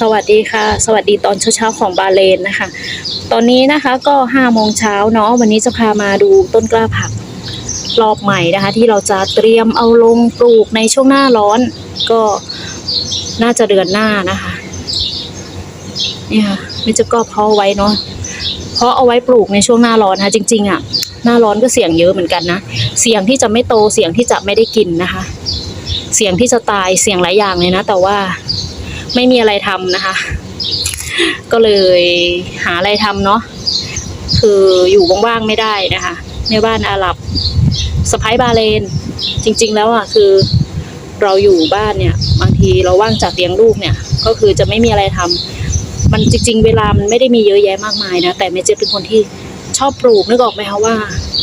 สวัสดีค่ะ สวัสดีตอนเช้าๆของบาเลนนะคะ ตอนนี้นะคะก็ห้าโมงเช้าเนาะวันนี้จะพามาดูต้นกล้าผักรอบใหม่นะคะ ที่เราจะเตรียมเอาลงปลูกในช่วงหน้าร้อน ก็น่าจะเดือนหน้านะคะเนี่ยค่ะไม่จะก็เพาะไว้เนาะเพาะเอาไว้ปลูกในช่วงหน้าร้อนนะคะจริง ๆอะหน้าร้อนก็เสี่ยงเยอะเหมือนกันนะเสี่ยงที่จะไม่โตเสี่ยงที่จะไม่ได้กินนะคะ เสี่ยงที่จะตายเสี่ยงหลายอย่างเลยนะ แต่ว่า ไม่มีอะไรทำนะคะ ก็เลยหาอะไรทำเนาะคืออยู่ว่างๆไม่ได้นะคะในบ้านอาหรับสะพ้ายบาเลน จริง ๆ แล้วอะคือเราอยู่บ้านเนี่ย บางทีเราว่างจากเลี้ยงลูกเนี่ย ก็คือจะไม่มีอะไรทำมันจริง ๆ เวลามันไม่ได้มีเยอะแยะมากมายนะ แต่เมเจเป็นคนที่ ชอบปลูกนึกออกไหมคะว่า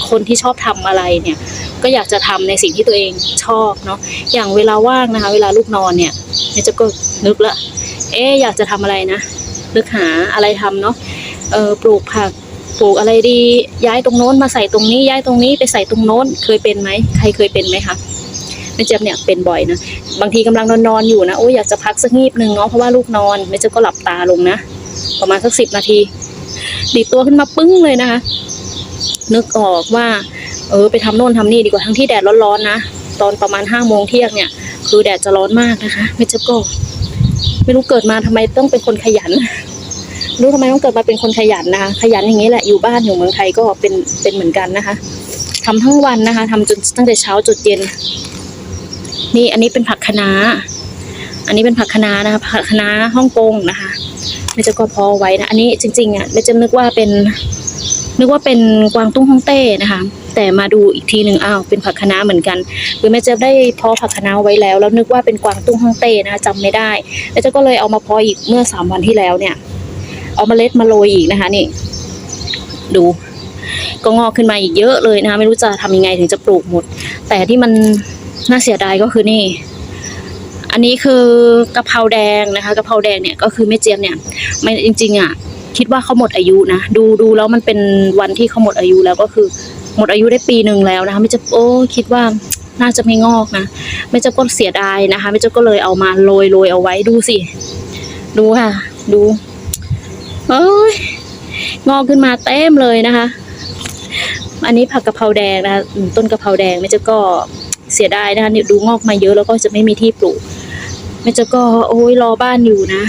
คนที่ชอบทำอะไรเนี่ย ก็อยากจะทำในสิ่งที่ตัวเองชอบเนาะอย่างเวลาว่างนะคะ เวลาลูกนอนเนี่ยเมเจก็นึกละ เอ๊อยากจะทำอะไรนะนึกหาอะไรทำเนาะเออปลูกผักปลูกอะไรดี ย้ายตรงโน้นมาใส่ตรงนี้ ย้ายตรงนี้ไปใส่ตรงโน้น เคยเป็นไหมใครเคยเป็นไหมคะแม่เจี๊ยบเนี่ยเป็นบ่อยนะบางทีกำลังนอนนอนอยู่นะโอ้ยอยากจะพักสักงีบหนึ่งเนาะเพราะว่าลูกนอนแม่เจี๊ยบก็หลับตาลงนะ ประมาณสักสิบนาที ดีดตัวขึ้นมาปึ้งเลยนะคะ นึกออกว่า เออ ไปทำโน่นทำนี่ดีกว่าทั้งที่แดดร้อนๆนะตอนประมาณห้าโมงเที่ยงเนี่ย คือแดดจะร้อนมากนะคะแม่เจี๊ยบก็ไม่รู้เกิดมาทำไมต้องเป็นคนขยันไม่รู้ทำไมต้องเกิดมาเป็นคนขยันนะคะขยันอย่างนี้แหละอยู่บ้านอยู่เมืองไทยก็เป็นเป็นเหมือนกันนะคะทำทั้งวันนะคะทำจนตั้งแต่เช้าจนเย็น นี่อันนี้เป็นผักคะน้าอันนี้เป็นผักคะน้านะคะผักคะน้าฮ่องกงนะคะ ไม่จะก็พอไว้นะ อันนี้จริงๆอะไม่จะนึกว่าเป็นนึกว่าเป็นกวางตุ้งฮ่องเต้นะคะ แต่มาดูอีกทีหนึ่งอ้าวเป็นผักคะน้าเหมือนกันคือแม่เจ๊ได้เพาะผักคะน้าไว้แล้ว แล้วนึกว่าเป็นกวางตุ้งฮ่องเต้นะคะจำไม่ได้แม่เจ๊ก็เลยเอามาเพาะอีกเมื่อสามวันที่แล้วเนี่ย เอามาเล็ดมาโรยอีกนะคะนี่ ดู ก็งอกขึ้นมาอีกเยอะเลยนะคะไม่รู้จะทำยังไงถึงจะปลูกหมด แต่ที่มันน่าเสียดายก็คือนี่ อันนี้คือกะเพราแดงนะคะกะเพราแดงเนี่ยก็คือแม่เจี๊ยบเนี่ยไม่จริงๆอะคิดว่าเขาหมดอายุนะดูดูแล้วมันเป็นวันที่เขาหมดอายุแล้วก็คือหมดอายุได้ปีหนึ่งแล้วนะคะไม่จะโอ้คิดว่าน่าจะไม่งอกนะไม่จะก็เสียดายนะคะไม่จะก็เลยเอามาโรยโรยเอาไว้ดูสิ ดูค่ะ ดูเอ้ยงอกขึ้นมาเต็มเลยนะคะ อันนี้ผักกะเพราแดงนะคะต้นกะเพราแดงไม่จะก็เสียดายนะคะเนี่ยดูงอกมาเยอะแล้วก็จะไม่มีที่ปลูก ไม่จะก็โอ้ยรอบ้านอยู่นะ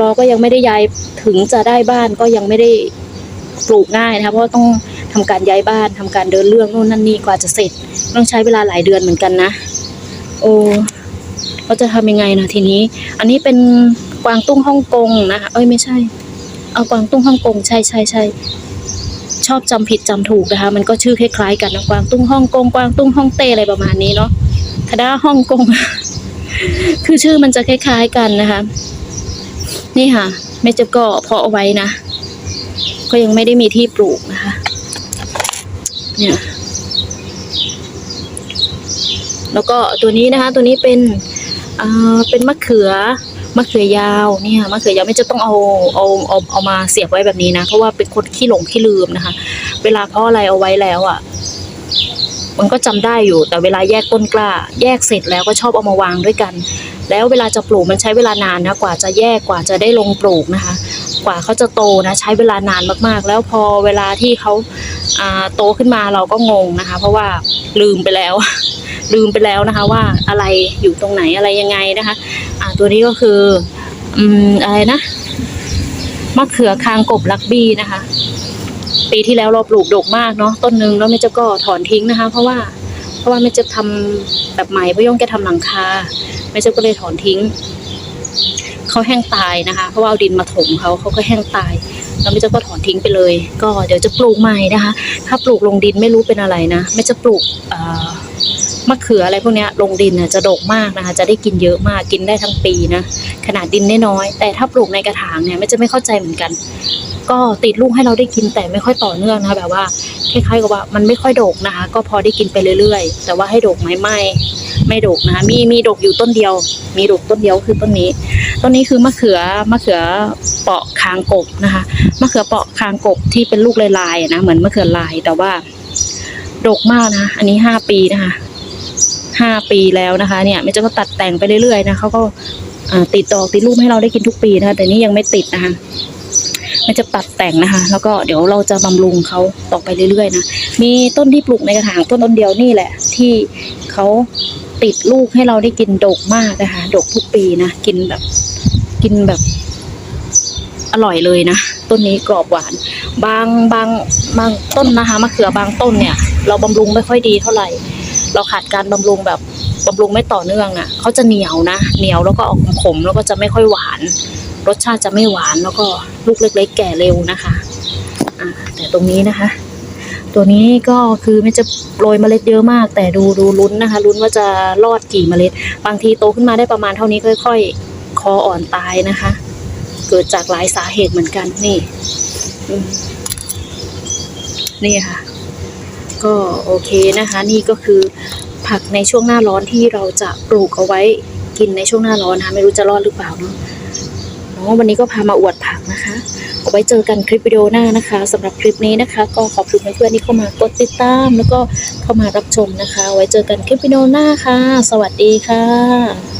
รอก็ยังไม่ได้ย้ายถึงจะได้บ้านก็ยังไม่ได้ปลูกง่ายนะคะเพราะต้องทำการย้ายบ้านทำการเดินเรื่องโน่นนั่นนี่กว่าจะเสร็จ ต้องใช้เวลาหลายเดือนเหมือนกันนะ โอ้เราจะทำยังไงนะทีนี้ อันนี้เป็นกวางตุ้งฮ่องกงนะคะเอ้ยไม่ใช่ เอากวางตุ้งฮ่องกงใช่ใช่ใช่ชอบจำผิดจำถูกนะคะ มันก็ชื่อคล้ายๆกันนะกวางตุ้งฮ่องกงกวางตุ้งฮ่องเต้อะไรประมาณนี้เนาะคณะฮ่องกง คือชื่อมันจะคล้ายๆกันนะคะ นี่ค่ะแม่เจะก็เพาะเอาไว้นะ ก็ยังไม่ได้มีที่ปลูกนะคะ เนี่ย แล้วก็ตัวนี้นะคะ ตัวนี้เป็นอ่าเป็นมะเขือมะเขือยาวเนี่ยมะเขือยาวไม่จะต้องเอาเอาเอาเอามาเสียบไว้แบบนี้นะ เพราะว่าเป็นคนขี้หลงขี้ลืมนะคะ เวลาเพาะอะไรเอาไว้แล้วอะ มันก็จำได้อยู่ แต่เวลาแยกต้นกล้า แยกเสร็จแล้วก็ชอบเอามาวางด้วยกัน แล้วเวลาจะปลูกมันใช้เวลานานนะกว่าจะแยกกว่าจะได้ลงปลูกนะคะ กว่าเขาจะโตนะใช้เวลานานมากๆ แล้วพอเวลาที่เขาโตขึ้นมาเราก็งงนะคะ เพราะว่าลืมไปแล้ว ลืมไปแล้วนะคะ ว่าอะไรอยู่ตรงไหนอะไรยังไงนะคะอ่าตัวนี้ก็คืออืมอะไรนะมะเขือคางกบลักบี้นะคะ ปีที่แล้วเราปลูกดกมากเนาะต้นหนึ่งแล้วแม่เจ้าก็ถอนทิ้งนะคะ เพราะว่าเพราะว่าแม่เจะทำแบบใหม่เพราะย่งแกทำหลังคาแม่เจ้าก็เลยถอนทิ้งเขาแห้งตายนะคะ เพราะว่าเอาดินมาถมเขาเขาก็แห้งตายแล้วแม่เจ้าก็ถอนทิ้งไปเลย ก็เดี๋ยวจะปลูกใหม่นะคะ ถ้าปลูกลงดินไม่รู้เป็นอะไรนะแม่จะปลูกมะเขืออะไรพวกนี้ลงดินน่ะจะดกมากนะคะ จะได้กินเยอะมากกินได้ทั้งปีนะขนาดดินน้อยๆแต่ถ้าปลูกในกระถางเนี่ยแม่จะไม่เข้าใจเหมือนกัน ก็ติดลูกให้เราได้กินแต่ไม่ค่อยต่อเนื่องนะคะแบบว่าคล้ายๆกับว่ามันไม่ค่อยดกนะคะ ก็พอได้กินไปเรื่อยๆ แต่ว่าให้ดกไหมไม่ไม่ดกนะคะมีมีดกอยู่ต้นเดียว มีดกต้นเดียวคือต้นนี้ต้นนี้คือมะเขือมะเขือเปาะคางกบนะคะมะเขือเปาะคางกบที่เป็นลูกลายๆนะเหมือนมะเขือลายแต่ว่าดกมากนะ อันนี้ห้าปีนะคะห้าปีแล้วนะคะ เนี่ยไม่จะก็ตัดแต่งไปเรื่อยๆนะเขาก็ติดดอกติดลูกให้เราได้กินทุกปีนะคะแต่นี่ยังไม่ติดนะคะ มันจะตัดแต่งนะคะ แล้วก็เดี๋ยวเราจะบำรุงเขาต่อไปเรื่อยๆนะมีต้นที่ปลูกในกระถางต้นต้นเดียวนี่แหละ ที่เขาติดลูกให้เราได้กินดกมากนะคะดกทุกปีนะกินแบบกินแบบอร่อยเลยนะต้นนี้กรอบหวาน บางบางบางต้นนะคะมะเขือบางต้นเนี่ย เราบำรุงไม่ค่อยดีเท่าไหร่ เราขาดการบำรุงแบบบำรุงไม่ต่อเนื่องอะเขาจะเหนียวนะเหนียวแล้วก็ออกขมแล้วก็จะไม่ค่อยหวาน รสชาติจะไม่หวานแล้วก็ลูกเล็กๆแก่เร็วนะคะอ่าแต่ตรงนี้นะคะ ตัวนี้ก็คือไมันจะโรยเมล็ดเยอะมาก แต่ดูดูลุ้นนะคะลุ้นว่าจะรอดกี่เมล็ด บางทีโตขึ้นมาได้ประมาณเท่านี้ค่อย ๆ คออ่อนตายนะคะ เกิดจากหลายสาเหตุเหมือนกันนี่นี่ค่ะ ก็โอเคนะคะ นี่ก็คือผักในช่วงหน้าร้อนที่เราจะปลูกเอาไว้กินในช่วงหน้าร้อนนะคะไม่รู้จะรอดหรือเปล่าเนาะ นาะวันนี้ก็พามาอวดผักนะคะเอาไว้เจอกันคลิปวิดีโอหน้านะคะสำหรับคลิปนี้นะคะ ก็ขอบคุณเพื่อนๆที่เข้ามากดติดตาม แล้วก็เข้ามารับชมนะคะ ไว้เจอกันคลิปวิดีโอหน้าค่ะ สวัสดีค่ะ